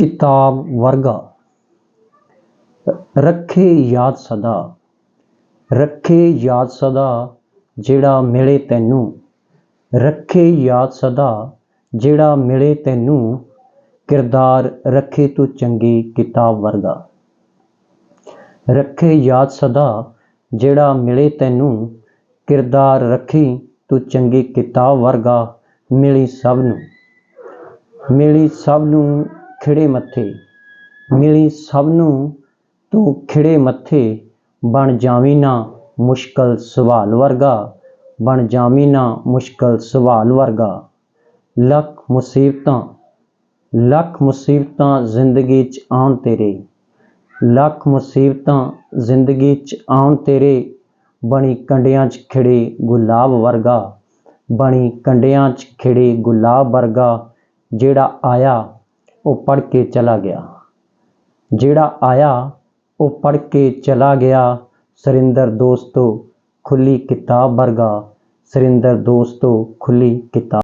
ਕਿਤਾਬ ਵਰਗਾ। ਰੱਖੇ ਯਾਦ ਸਦਾ, ਰੱਖੇ ਯਾਦ ਸਦਾ ਜਿਹੜਾ ਮਿਲੇ ਤੈਨੂੰ। ਰੱਖੇ ਯਾਦ ਸਦਾ ਜਿਹੜਾ ਮਿਲੇ ਤੈਨੂੰ, ਕਿਰਦਾਰ ਰੱਖੇ ਤੂੰ ਚੰਗੀ ਕਿਤਾਬ ਵਰਗਾ। ਰੱਖੇ ਯਾਦ ਸਦਾ ਜਿਹੜਾ ਮਿਲੇ ਤੈਨੂੰ, ਕਿਰਦਾਰ ਰੱਖੀ ਤੂੰ ਚੰਗੀ ਕਿਤਾਬ ਵਰਗਾ ਮਿਲੀ ਸਭ ਨੂੰ। ਮਿਲੀ ਸਭ ਨੂੰ ਖਿੜੇ ਮੱਥੇ। ਮਿਲੀ ਸਭ ਨੂੰ, ਤੂੰ ਖਿੜੇ ਮੱਥੇ, ਬਣ ਜਾਵੀਂ ਨਾ ਮੁਸ਼ਕਲ ਸਵਾਲ ਵਰਗਾ, ਬਣ ਜਾਵੀਂ ਨਾ ਮੁਸ਼ਕਲ ਸਵਾਲ ਵਰਗਾ। ਲੱਖ ਮੁਸੀਬਤਾਂ ਲੱਖ ਮੁਸੀਬਤਾਂ ਜ਼ਿੰਦਗੀ 'ਚ ਆਉਣ ਤੇਰੇ। ਲੱਖ ਮੁਸੀਬਤਾਂ ਜ਼ਿੰਦਗੀ 'ਚ ਆਉਣ ਤੇਰੇ। ਬਣੀ ਕੰਡਿਆਂ 'ਚ ਖਿੜੇ ਗੁਲਾਬ ਵਰਗਾ, ਬਣੀ ਕੰਡਿਆਂ 'ਚ ਖਿੜੇ ਗੁਲਾਬ ਵਰਗਾ, ਜਿਹੜਾ ਆਇਆ ਉਹ ਪੜ ਕੇ ਚਲਾ ਗਿਆ। ਜਿਹੜਾ ਆਇਆ, ਉਹ ਪੜ ਕੇ ਚਲਾ ਗਿਆ। ਸਰਿੰਦਰ ਦੋਸਤੋ, ਖੁੱਲੀ ਕਿਤਾਬ ਵਰਗਾ। ਸਰਿੰਦਰ ਦੋਸਤੋ, ਖੁੱਲੀ ਕਿਤਾਬ।